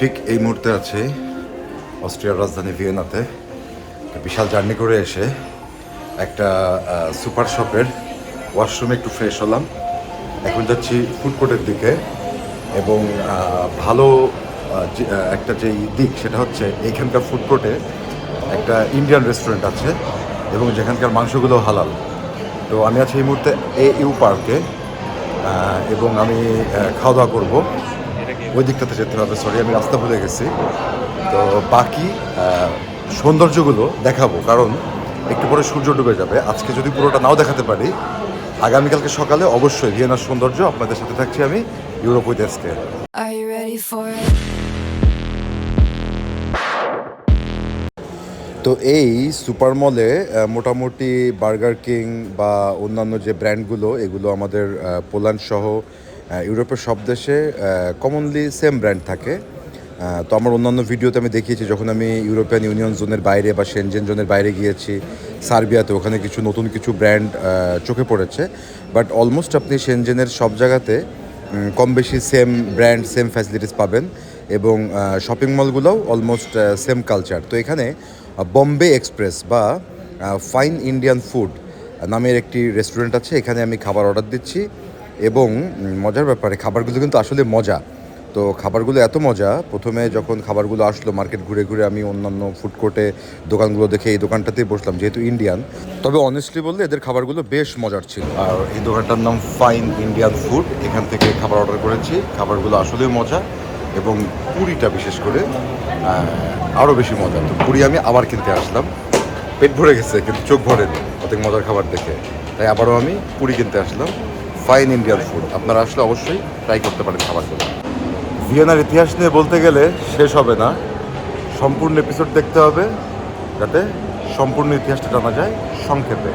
ঠিক এই মুহূর্তে আছে অস্ট্রিয়ার রাজধানী ভিয়েনাতে। বিশাল জার্নি করে এসে একটা সুপার শপের ওয়াশরুমে একটু ফ্রেশ হলাম। এখন যাচ্ছি ফুড কোর্টের দিকে এবং ভালো একটা যেই দিক সেটা হচ্ছে এইখানকার ফুড কোর্টে একটা ইন্ডিয়ান রেস্টুরেন্ট আছে এবং যেখানকার মাংসগুলো হালাল। তো আমি আছি এই মুহূর্তে এ ইউ পার্কে এবং আমি খাওয়া দাওয়া করব। ওই দিকটাতে যেতে হবে সরি আমি রাস্তা ভুলে গেছি। তো বাকি সৌন্দর্যগুলো দেখাবো কারণ একটু পরে সূর্য ডুবে যাবে। আজকে যদি পুরোটা নাও দেখাতে পারি আগামীকালকে সকালে অবশ্যই ভিয়েনার সৌন্দর্য আপনাদের সাথে থাকছি আমি ইউরোপ উইথ এসকে? তো এই সুপার মলে মোটামুটি বার্গার কিং বা অন্যান্য যে ব্র্যান্ডগুলো এগুলো আমাদের পোল্যান্ড সহ ইউরোপের সব দেশে কমনলি সেম ব্র্যান্ড থাকে। তো আমার অন্যান্য ভিডিওতে আমি দেখিয়েছি, যখন আমি ইউরোপিয়ান ইউনিয়ন জোনের বাইরে বা সেনজেন জোনের বাইরে গিয়েছি, সার্বিয়াতে ওখানে কিছু নতুন কিছু ব্র্যান্ড চোখে পড়েছে। বাট অলমোস্ট আপনি সেনজেনের সব জায়গাতে কম বেশি সেম ব্র্যান্ড সেম ফ্যাসিলিটিস পাবেন এবং শপিং মলগুলোও অলমোস্ট সেম কালচার তো এখানে বম্বে এক্সপ্রেস বা ফাইন ইন্ডিয়ান ফুড নামের একটি রেস্টুরেন্ট আছে। এখানে আমি খাবার অর্ডার দিচ্ছি। এবং মজার ব্যাপারে, খাবারগুলো কিন্তু আসলে মজা। তো খাবারগুলো এত মজা, প্রথমে যখন খাবারগুলো আসলো মার্কেট ঘুরে ঘুরে আমি অন্যান্য ফুড কোর্টে দোকানগুলো দেখে এই দোকানটাতেই বসলাম, যেহেতু ইন্ডিয়ান তবে অনেস্টলি বললে এদের খাবারগুলো বেশ মজার ছিল। আর এই দোকানটার নাম ফাইন ইন্ডিয়ান ফুড এখান থেকে খাবার অর্ডার করেছি। খাবারগুলো আসলেই মজা এবং পুরিটা বিশেষ করে আরও বেশি মজা। তো পুরি আমি আবার কিনতে আসলাম। পেট ভরে গেছে, কিন্তু চোখ ভরে অনেক মজার খাবার দেখে। তাই আবারও আমি পুরি কিনতে আসলাম। ফাইন ইন্ডিয়ান ফুড আপনারা আসলে অবশ্যই ট্রাই করতে পারেন খাবারগুলো ভিয়েনার ইতিহাস নিয়ে বলতে গেলে শেষ হবে না। সম্পূর্ণ এপিসোড দেখতে হবে, যাতে সম্পূর্ণ ইতিহাসটা জানা যায় সংক্ষেপে।